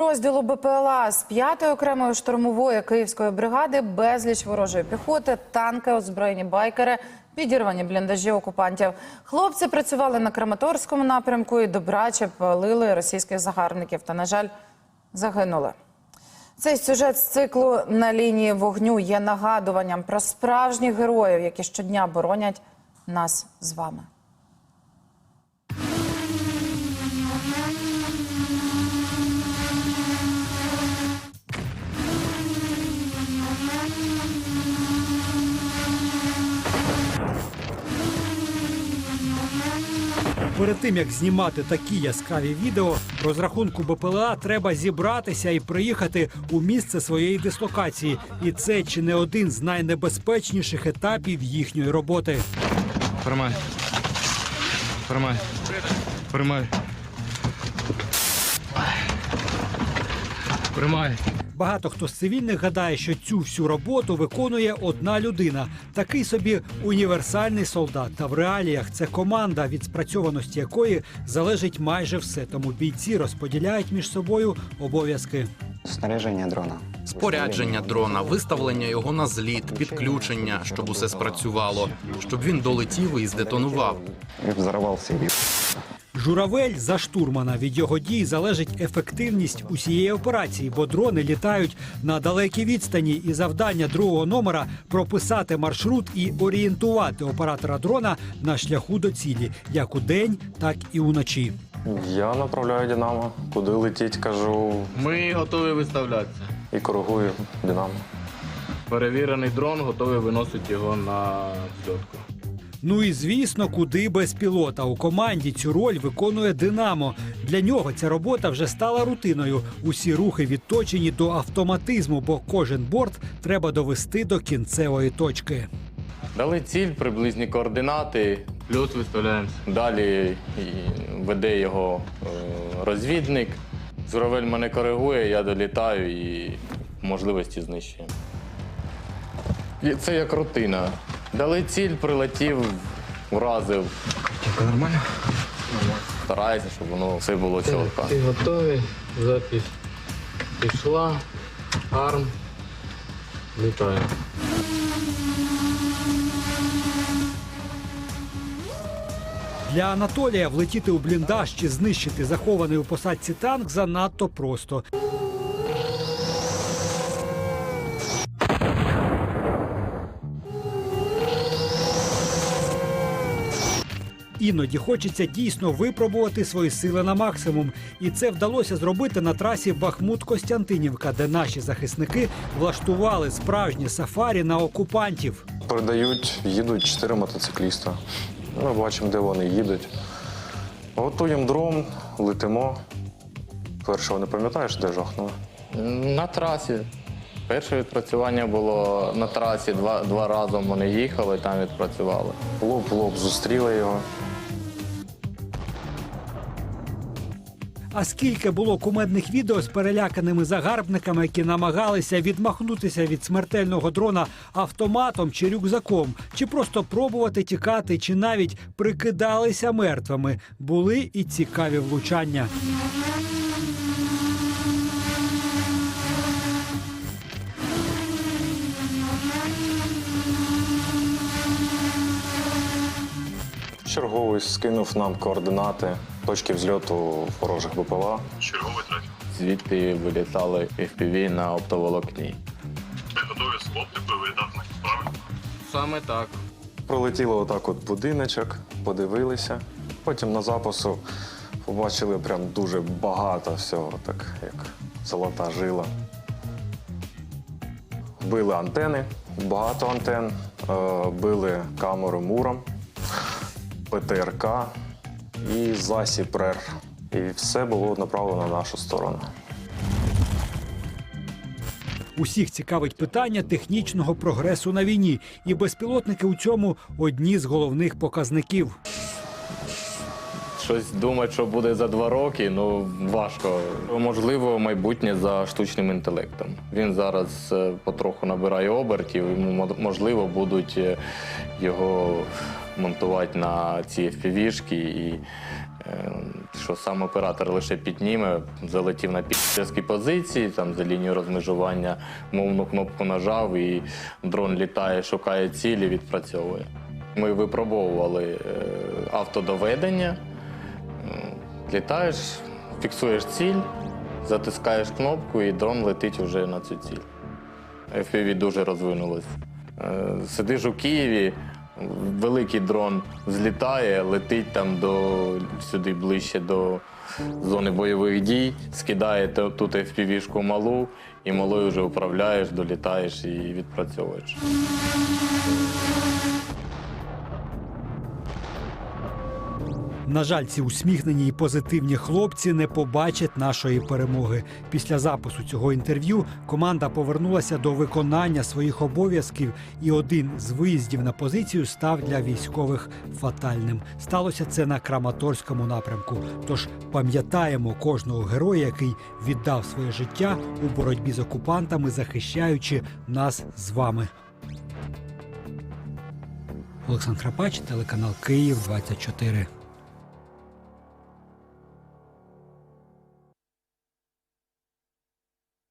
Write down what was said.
Розділу БПЛА з 5-ї окремої штурмової київської бригади безліч ворожої піхоти, танки, озброєні байкери, підірвані бліндажі окупантів. Хлопці працювали на Краматорському напрямку і добраче палили російських загарбників та, на жаль, загинули. Цей сюжет з циклу на лінії вогню є нагадуванням про справжніх героїв, які щодня боронять нас з вами. Перед тим як знімати такі яскраві відео, розрахунку БПЛА треба зібратися і приїхати у місце своєї дислокації. І це чи не один з найнебезпечніших етапів їхньої роботи. Приймай. Приймай. Приймай. Приймай. Багато хто з цивільних гадає, що цю всю роботу виконує одна людина, такий собі універсальний солдат. Та в реаліях це команда, від спрацьованості якої залежить майже все. Тому бійці розподіляють між собою обов'язки. Снаряження дрона. Спорядження дрона, виставлення його на зліт, підключення, щоб усе спрацювало, щоб він долетів і здетонував. Взорвався. Журавель за штурмана. Від його дій залежить ефективність усієї операції, бо дрони літають на далекій відстані, і завдання другого номера прописати маршрут і орієнтувати оператора дрона на шляху до цілі, як у день, так і уночі. Я направляю Динамо, куди летіть, кажу, Ми готові виставлятися. і коригую Динамо. Перевірений дрон готовий виносити його на взльотку. Ну і звісно, куди без пілота. У команді цю роль виконує Динамо. Для нього ця робота вже стала рутиною. Усі рухи відточені до автоматизму, бо кожен борт треба довести до кінцевої точки. Дали ціль, приблизні координати. Плюс виставляємося. Далі веде його е, розвідник. Журавель мене коригує, я долітаю і можливості знищуємо. Це як рутина. Дали ціль, прилетів, вразив. Нормально? Стараюся, щоб воно все було чітко. Ти готовий? Запись пішла. Арм. Літаємо. Для Анатолія влетіти у бліндаж чи знищити захований у посадці танк занадто просто. Іноді хочеться дійсно випробувати свої сили на максимум, і це вдалося зробити на трасі Бахмут-Костянтинівка, де наші захисники влаштували справжнє сафарі на окупантів. Передають, їдуть чотири мотоцикліста. Ми бачимо, де вони їдуть. Готуємо дрон, летимо. Першого не пам'ятаєш, де жахнули? На трасі. Перше відпрацювання було на трасі. Два, два рази вони їхали, там відпрацювали. Лоб лоб зустріли його. А скільки було кумедних відео з переляканими загарбниками, які намагалися відмахнутися від смертельного дрона автоматом чи рюкзаком, чи просто пробувати тікати, чи навіть прикидалися мертвими. Були і цікаві влучання. Черговий скинув нам координати точки взльоту ворожих БПЛА. Черговий третій. Звідти вилітали FPV на оптоволокні. Ви готові з оптикою виїдати правильно? Саме так. Пролетіло отак от будиночок, подивилися. Потім на запису побачили прям дуже багато всього, так як золота жила. Били антени, багато антен, е, били камеру муром, ПТРК і засіб РЕР. І все було направлено на нашу сторону. Усіх цікавить питання технічного прогресу на війні, і безпілотники у цьому одні з головних показників. Щось думати, що буде за два роки, ну важко. Можливо, майбутнє за штучним інтелектом. Він зараз е, потроху набирає обертів, і можливо будуть е, його монтувати на ці FPV-шки і е, що сам оператор лише підніме, залетів на підв'язки позиції, там за лінію розмежування, мовну кнопку нажав, і дрон літає, шукає цілі, відпрацьовує. Ми випробовували е, автодоведення. Літаєш, фіксуєш ціль, затискаєш кнопку, і дрон летить вже на цю ціль. FPV дуже розвинулось. Е, Сидиш у Києві, великий дрон злітає, летить там до сюди ближче до зони бойових дій, скидає тут FPV-шку малу, і малою вже управляєш, долітаєш і відпрацьовуєш. На жаль, ці усміхнені і позитивні хлопці не побачать нашої перемоги. Після запису цього інтерв'ю команда повернулася до виконання своїх обов'язків, і один з виїздів на позицію став для військових фатальним. Сталося це на Краматорському напрямку. Тож пам'ятаємо кожного героя, який віддав своє життя у боротьбі з окупантами, захищаючи нас з вами. Олександр Храпач, телеканал Київ 24.